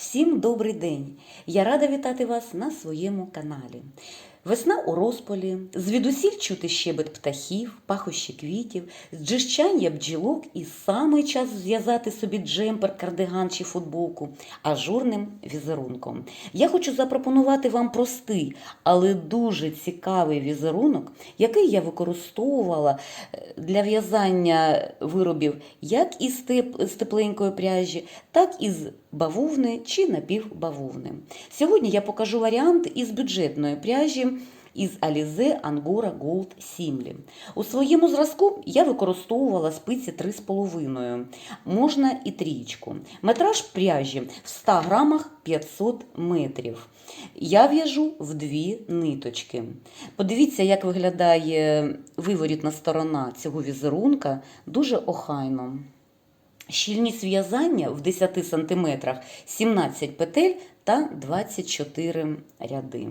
Всім добрий день! Я рада вітати вас на своєму каналі. Весна у розпалі, звідусіль чути щебет птахів, пахощі квітів, дзижчання бджілок і саме час зв'язати собі джемпер, кардиган чи футболку ажурним візерунком. Я хочу запропонувати вам простий, але дуже цікавий візерунок, який я використовувала е, для в'язання виробів як із тепленької пряжі, так і з бавовни чи напівбавовни. Сьогодні я покажу варіант із бюджетної пряжі із Alize Angora Gold Simli. У своєму зразку я використовувала спиці 3,5, можна і трієчку. Метраж пряжі в 100 грамах 500 метрів. Я в'яжу в дві ниточки. Подивіться, як виглядає виворітна сторона цього візерунка, дуже охайно. Щільність в'язання в 10 см 17 петель та 24 ряди.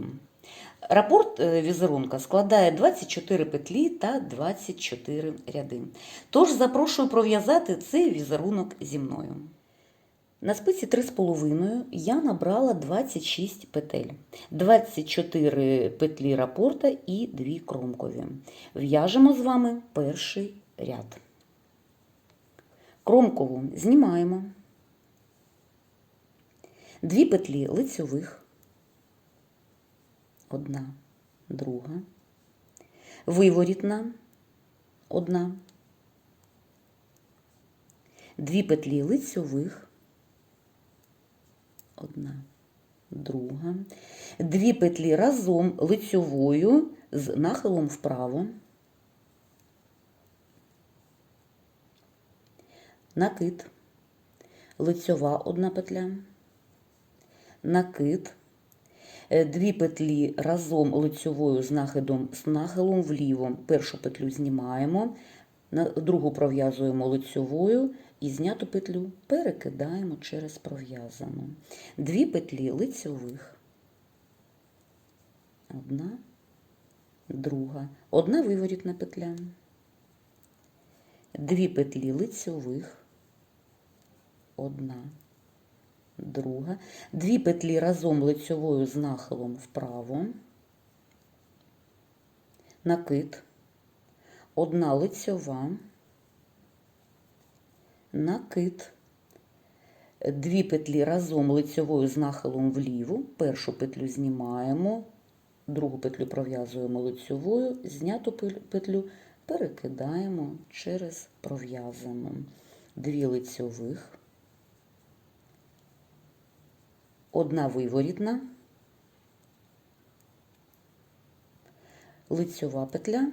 Рапорт е, візерунка складає 24 петлі та 24 ряди. Тож запрошую пров'язати цей візерунок зі мною. На спиці 3,5 я набрала 26 петель, 24 петлі рапорта і 2 кромкові. В'яжемо з вами перший ряд. Кромкову знімаємо. Дві петлі лицьових. Одна, друга. Виворітна. Одна. Дві петлі лицьових. Одна, друга. Дві петлі разом лицьовою з нахилом вправо. Накид, лицьова одна петля, накид, Е, дві петлі разом лицьовою з нахилом, з нахилом вліво. Першу петлю знімаємо, другу пров'язуємо лицьовою і зняту петлю перекидаємо через пров'язану. Дві петлі лицьових. Одна, друга, одна виворітна петля. Дві петлі лицьових, одна, друга, дві петлі разом лицьовою з нахилом вправо, накид, одна лицьова, накид, дві петлі разом лицьовою з нахилом вліво, першу петлю знімаємо, другу петлю пров'язуємо лицьовою, зняту петлю перекидаємо через пров'язану. Дві лицьових, одна виворітна, лицьова петля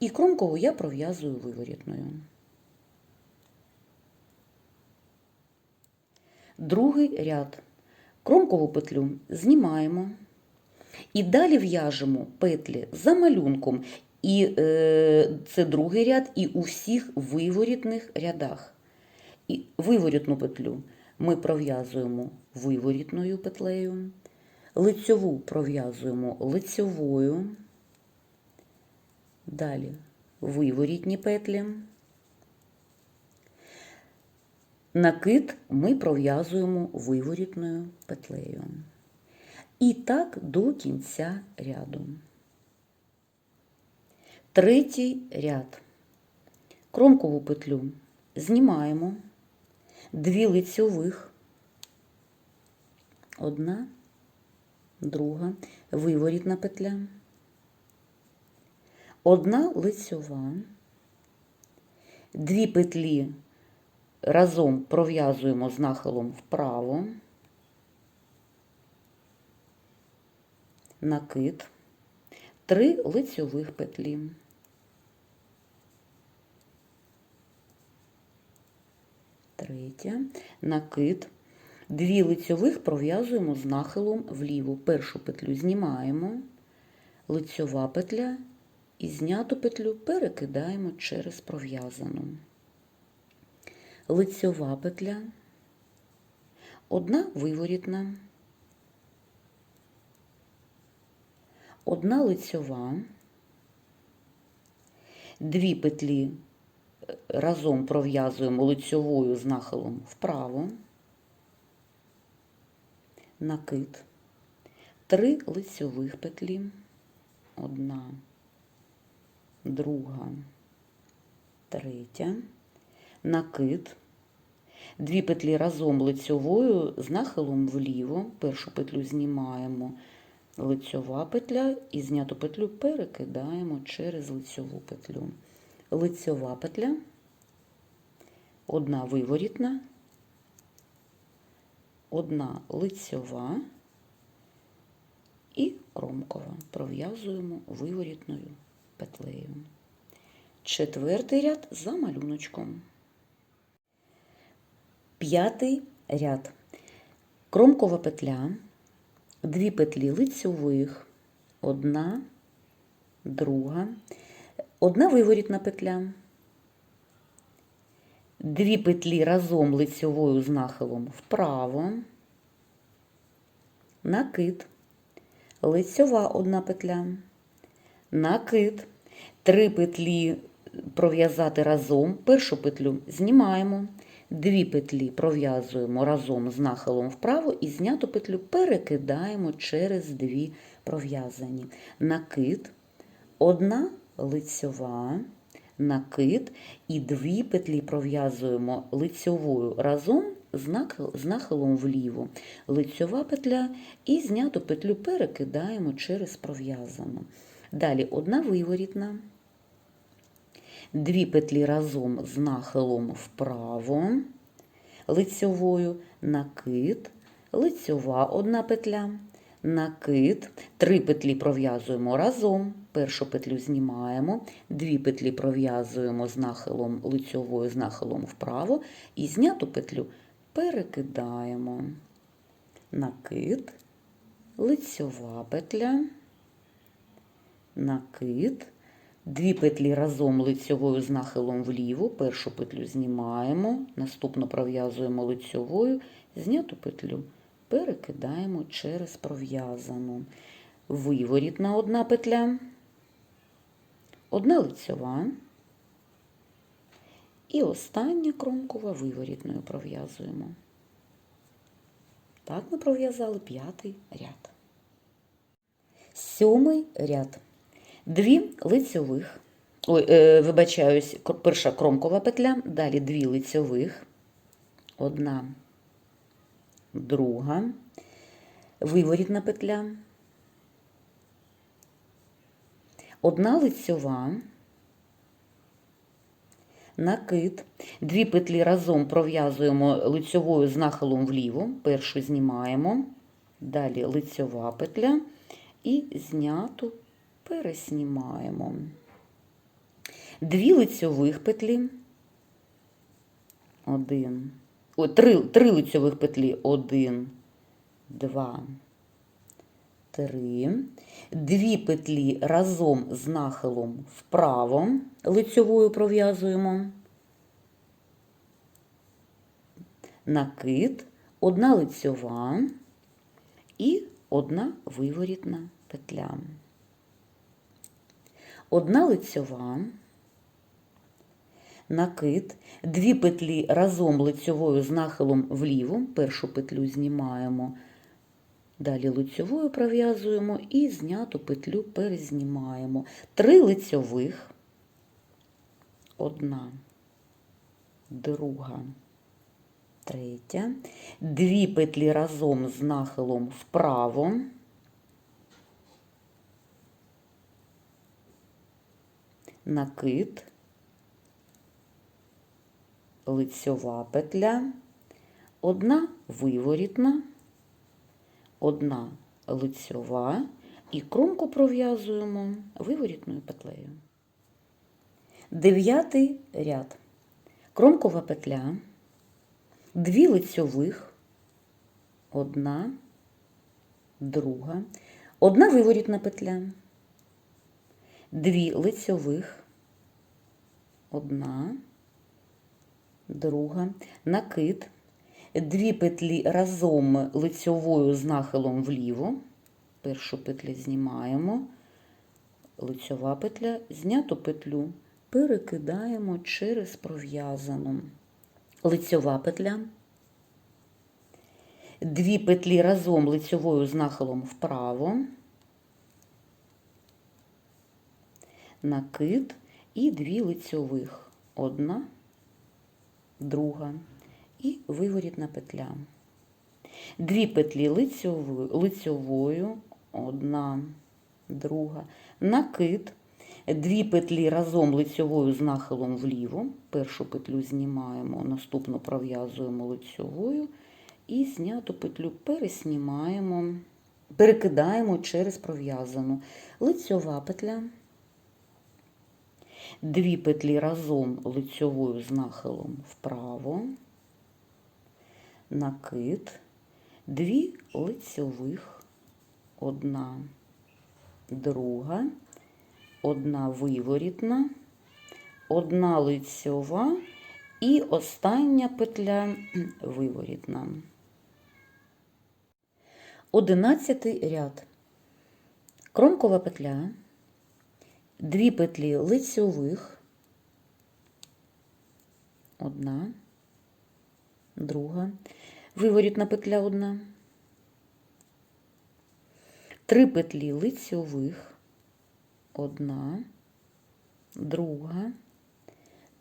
і кромкову я пров'язую виворітною. Другий ряд. Кромкову петлю знімаємо. І далі в'яжемо петлі за малюнком. І е, це другий ряд, і у всіх виворітних рядах. І виворітну петлю ми пров'язуємо виворітною петлею, лицьову пров'язуємо лицьовою, далі виворітні петлі. Накид ми пров'язуємо виворітною петлею. І так до кінця ряду. Третій ряд. Кромкову петлю знімаємо, дві лицьових, одна, друга, виворітна петля, одна лицьова, дві петлі разом пров'язуємо з нахилом вправо. накид, три лицьових петлі. Третя, накид, дві лицьових пров'язуємо з нахилом вліво. Першу петлю знімаємо, лицьова петля і зняту петлю перекидаємо через пров'язану. Лицьова петля, одна виворітна. одна лицьова, дві петлі разом пров'язуємо лицьовою з нахилом вправо, накид, три лицьових петлі, одна, друга, третя, накид, дві петлі разом лицьовою з нахилом вліво, першу петлю знімаємо, лицьова петля і зняту петлю перекидаємо через лицьову петлю. Лицьова петля, одна виворітна, одна лицьова і кромкова. Пров'язуємо виворітною петлею. Четвертий ряд за малюночком. П'ятий ряд. Кромкова петля, дві петлі лицьових, одна, друга, одна виворітна петля, дві петлі разом лицьовою з нахилом вправо, накид, лицьова одна петля, накид, три петлі пров'язати разом, першу петлю знімаємо, дві петлі пров'язуємо разом з нахилом вправо і зняту петлю перекидаємо через дві пров'язані. Накид, одна лицьова, накид і дві петлі пров'язуємо лицьовою разом з нахилом вліво. Лицьова петля і зняту петлю перекидаємо через пров'язану. Далі одна виворітна, дві петлі разом з нахилом вправо, лицьовою, накид, лицьова одна петля, накид, три петлі пров'язуємо разом, першу петлю знімаємо, дві петлі пров'язуємо з нахилом лицьовою з нахилом вправо і зняту петлю перекидаємо. Накид, лицьова петля, накид, дві петлі разом лицьовою з нахилом вліво, першу петлю знімаємо, наступно пров'язуємо лицьовою, зняту петлю перекидаємо через пров'язану. Виворітна одна петля, одна лицьова. І остання кромкова виворітною пров'язуємо. Так ми пров'язали п'ятий ряд. Сьомий ряд. Дві лицьових. Ой, е, вибачаюсь, перша кромкова петля, далі дві лицьових, одна, друга, виворітна петля, одна лицьова, накид, дві петлі разом пров'язуємо лицьовою з нахилом вліво, першу знімаємо, далі лицьова петля. І зняту переснімаємо. Дві лицьових петлі, один, о, три, три лицьових петлі, один, два, три, дві петлі разом з нахилом вправо. Лицьовою пров'язуємо, накид, одна лицьова. І одна виворітна петля. Одна лицьова, накид, дві петлі разом лицьовою з нахилом вліво, першу петлю знімаємо, далі лицьовою пров'язуємо і зняту петлю перезнімаємо. Три лицьових, одна, друга, третя, дві петлі разом з нахилом вправо. накид, лицьова петля, одна виворітна, одна лицьова і кромку пров'язуємо виворітною петлею. Дев'ятий ряд. Кромкова петля, дві лицьових, одна, друга, одна виворітна петля дві лицьових, одна, друга, накид, дві петлі разом лицьовою з нахилом вліво, першу петлю знімаємо, лицьова петля, зняту петлю перекидаємо через пров'язану. Лицьова петля, дві петлі разом лицьовою з нахилом вправо, накид і дві лицьових. Одна, друга і виворітна петля. Дві петлі лицьовою, одна, друга, накид, дві петлі разом лицьовою з нахилом вліво. Першу петлю знімаємо, наступну пров'язуємо лицьовою і зняту петлю переснімаємо, перекидаємо через пров'язану. Лицьова петля. Дві петлі разом лицьовою з нахилом вправо, накид, дві лицьових, одна, друга, одна виворітна, одна лицьова і остання петля виворітна. Одинадцятий ряд. Кромкова петля, дві петлі лицьових, одна, друга, виворітна петля одна, три петлі лицьових, одна, друга,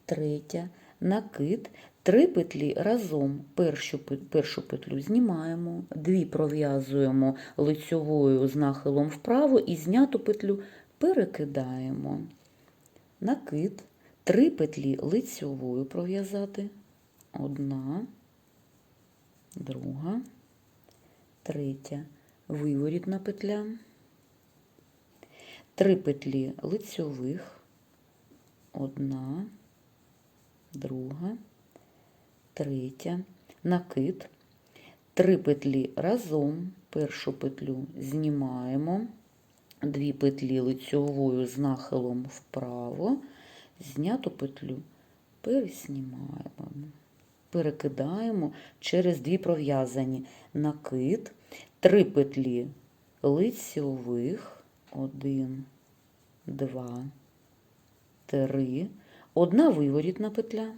третя, накид, три петлі разом. Першу, першу петлю знімаємо, дві пров'язуємо лицьовою з нахилом вправо і зняту петлю перекидаємо. Накид, три петлі лицьовою пров'язати. Одна, друга, третя, виворітна петля, три петлі лицьових, одна, друга, третя, накид, три петлі разом, першу петлю знімаємо, дві петлі лицьовою з нахилом вправо, зняту петлю переснімаємо, перекидаємо через дві пров'язані накид, три петлі лицьових, один, два, три, одна виворітна петля,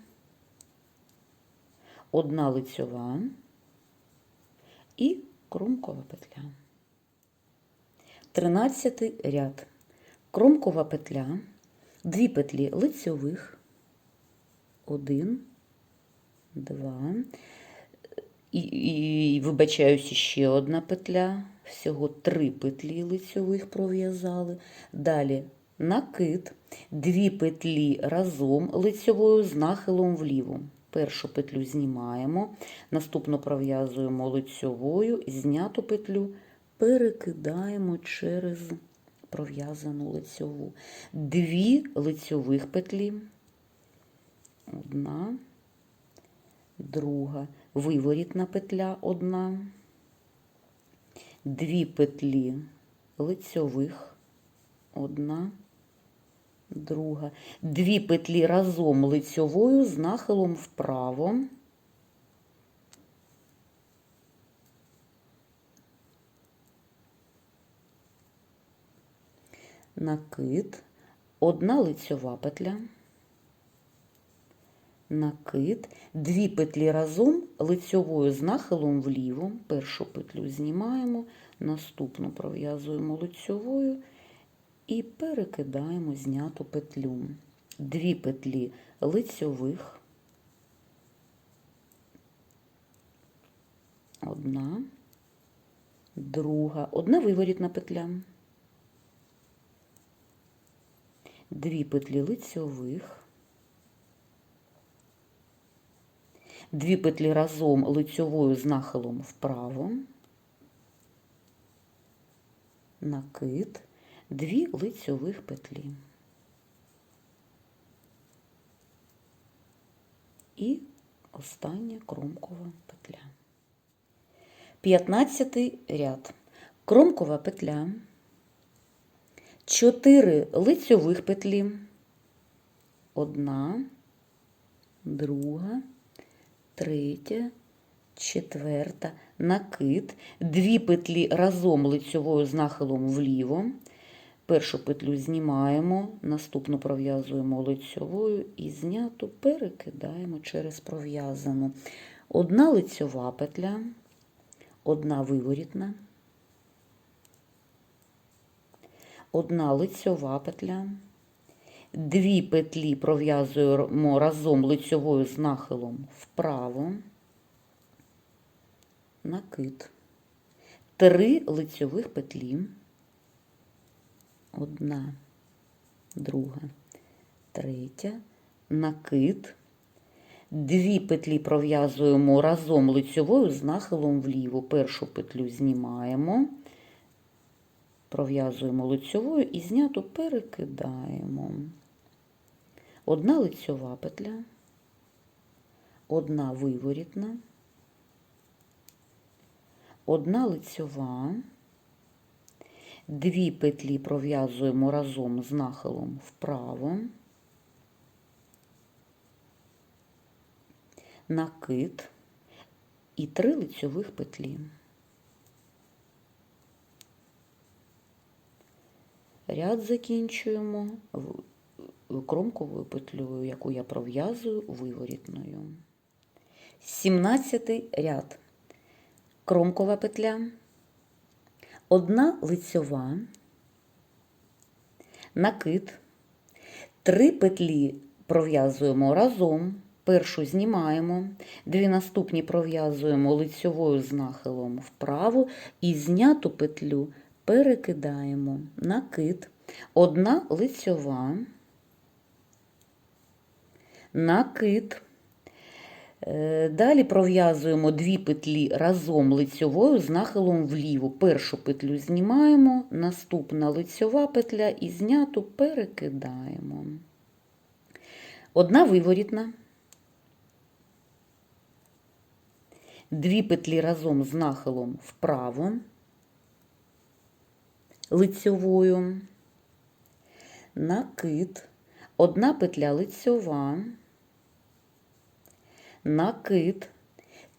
одна лицьова і кромкова петля. Тринадцятий ряд. Кромкова петля, дві петлі лицьових, один, два, і, і вибачаюся, ще одна петля, всього три петлі лицьових пров'язали. Далі накид, дві петлі разом лицьовою з нахилом вліво. Першу петлю знімаємо, наступну пров'язуємо лицьовою, зняту петлю перекидаємо через пров'язану лицьову. Дві лицьових петлі, одна, друга, виворітна петля одна, дві петлі лицьових, одна, друга, дві петлі разом лицьовою з нахилом вправо. накид, одна лицьова петля, накид, дві петлі разом лицьовою з нахилом вліво, першу петлю знімаємо, наступну пров'язуємо лицьовою і перекидаємо зняту петлю. Дві петлі лицьових, одна, друга, одна виворітна петля. дві петлі лицьових, дві петлі разом лицьовою з нахилом вправо, накид, дві лицьових петлі. І остання кромкова петля. П'ятнадцятий ряд. Кромкова петля. 4 лицьових петлі, одна, друга, третя, четверта, накид, дві петлі разом лицьовою з нахилом вліво. Першу петлю знімаємо, наступну пров'язуємо лицьовою і зняту перекидаємо через пров'язану. Одна лицьова петля, одна виворітна, одна лицьова петля, дві петлі пров'язуємо разом лицьовою з нахилом вправо, накид, три лицьових петлі, одна, друга, третя, накид, Дві петлі пров'язуємо разом лицьовою з нахилом вліво. Першу петлю знімаємо, пров'язуємо лицьовою і зняту перекидаємо. Одна лицьова петля, одна виворітна, одна лицьова, дві петлі пров'язуємо разом з нахилом вправо. накид і три лицьових петлі. Ряд закінчуємо кромковою петлею, яку я пров'язую виворітною. 17 ряд. Кромкова петля, одна лицьова, накид, три петлі пров'язуємо разом. Першу знімаємо, дві наступні пров'язуємо лицьовою з нахилом вправо і зняту петлю перекидаємо, накид, одна лицьова, накид. Е, Далі пров'язуємо дві петлі разом лицьовою з нахилом вліво. Першу петлю знімаємо, наступна лицьова петля і зняту перекидаємо. Одна виворітна. Дві петлі разом з нахилом вправо, лицьовою, накид, одна петля лицьова, накид,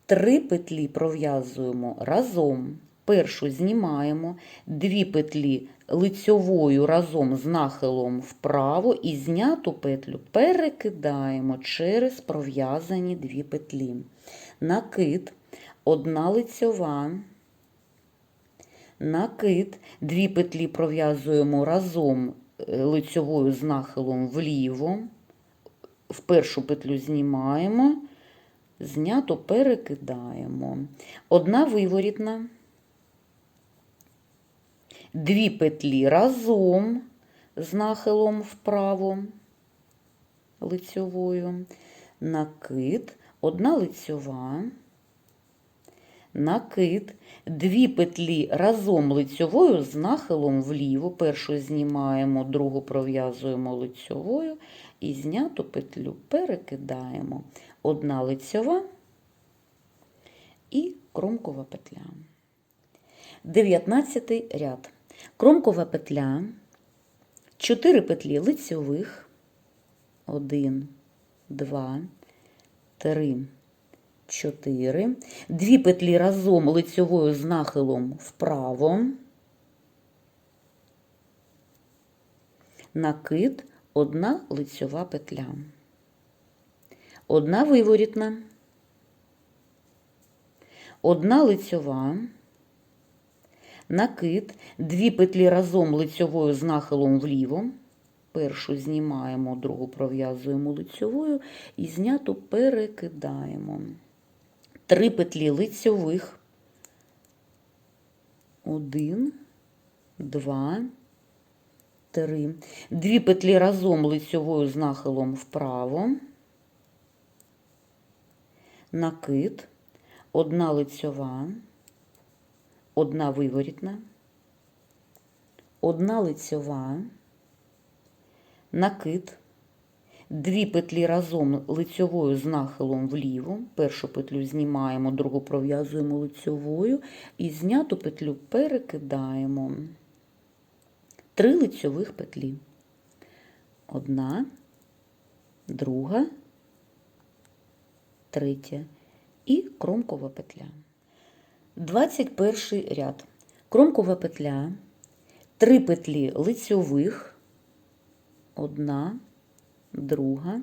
три петлі пров'язуємо разом. Першу знімаємо, дві петлі лицьовою разом з нахилом вправо і зняту петлю перекидаємо через пров'язані дві петлі. Накид, одна лицьова, накид, дві петлі пров'язуємо разом е, лицьовою з нахилом вліво, в першу петлю знімаємо, знято перекидаємо. Одна виворітна, дві петлі разом з нахилом вправо, лицьовою, накид, одна лицьова, накид, дві петлі разом лицьовою з нахилом вліво. Першу знімаємо, другу пров'язуємо лицьовою і зняту петлю перекидаємо. Одна лицьова і кромкова петля. 19 ряд. Кромкова петля, 4 петлі лицьових, 1, 2, 3, 4, дві петлі разом лицьовою з нахилом вправо, накид, одна лицьова петля, одна виворітна, одна лицьова, накид, дві петлі разом лицьовою з нахилом вліво, першу знімаємо, другу пров'язуємо лицьовою і зняту перекидаємо. Три петлі лицьових. Один, два, три. Дві петлі разом лицьовою з нахилом вправо. Накид, одна лицьова, одна виворітна, одна лицьова, накид, дві петлі разом лицьовою з нахилом вліво, першу петлю знімаємо, другу пров'язуємо лицьовою і зняту петлю перекидаємо. Три лицьових петлі. Одна, друга, третя і кромкова петля. 21 ряд. Кромкова петля, три петлі лицьових, одна, друга,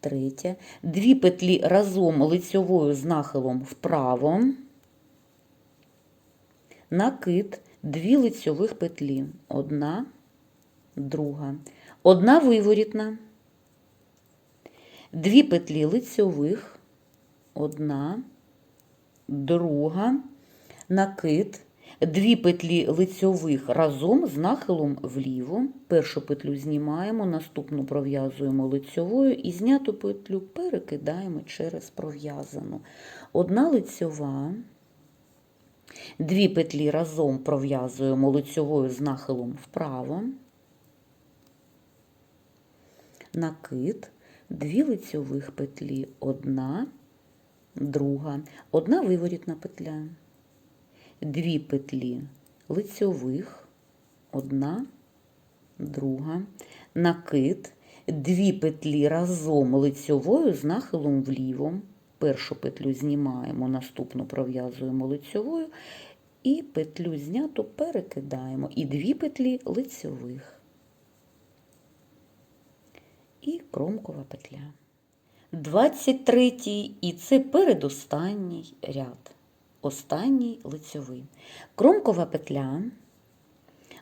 третя, дві петлі разом лицьовою з нахилом вправо, накид, дві лицьових петлі. Одна, друга. Одна виворітна, дві петлі лицьових, одна, друга, накид, дві петлі лицьових разом з нахилом вліво. Першу петлю знімаємо, наступну пров'язуємо лицьовою і зняту петлю перекидаємо через пров'язану. Одна лицьова, дві петлі разом пров'язуємо лицьовою з нахилом вправо, накид, дві лицьових петлі, одна, друга, одна виворітна петля, дві петлі лицьових, одна, друга, накид, дві петлі разом лицьовою з нахилом вліво. Першу петлю знімаємо, наступну пров'язуємо лицьовою і петлю зняту перекидаємо. І дві петлі лицьових. І кромкова петля. 23 і це передостанній ряд. Останній лицьовий. Кромкова петля,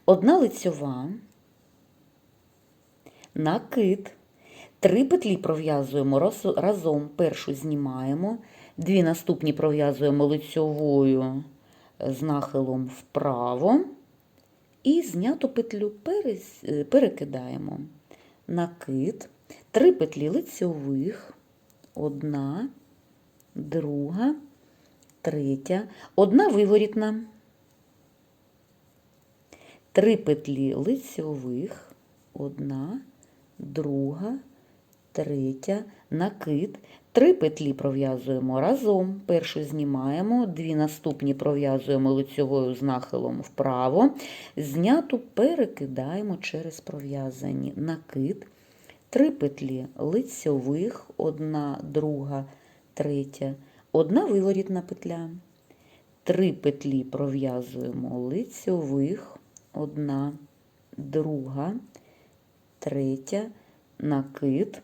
одна лицьова, накид. Три петлі пров'язуємо разом. Першу знімаємо, дві наступні пров'язуємо лицьовою з нахилом вправо і зняту петлю е, перекидаємо. Накид, три петлі лицьових, одна, друга, третя, одна виворітна, три петлі лицьових, одна, друга, третя, накид, три петлі пров'язуємо разом. Першу знімаємо, дві наступні пров'язуємо лицьовою з нахилом вправо, зняту перекидаємо через пров'язані. Накид, три петлі лицьових, одна, друга, третя, одна виворітна петля. Три петлі пров'язуємо лицьових, одна, друга, третя, накид,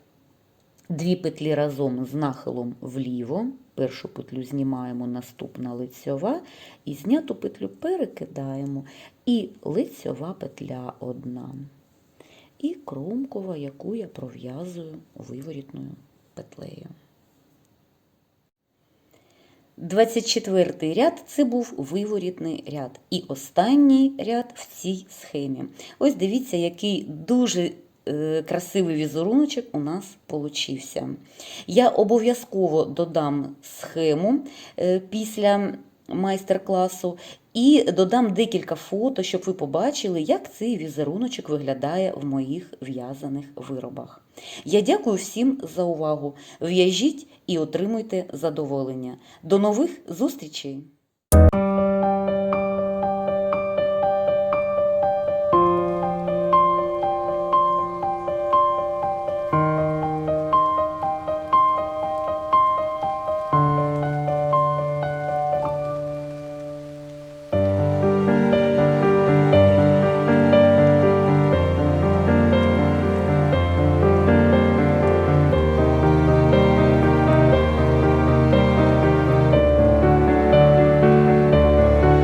дві петлі разом з нахилом вліво, першу петлю знімаємо, наступна лицьова, і зняту петлю перекидаємо, і лицьова петля одна. І кромкова, яку я пров'язую виворітною петлею. 24 ряд це був виворітний ряд. І останній ряд в цій схемі. Ось дивіться, який дуже е, красивий візеруночок у нас получився. Я обов'язково додам схему е, після майстер-класу і додам декілька фото, щоб ви побачили, як цей візеруночок виглядає в моїх в'язаних виробах. Я дякую всім за увагу. В'яжіть і отримуйте задоволення. До нових зустрічей!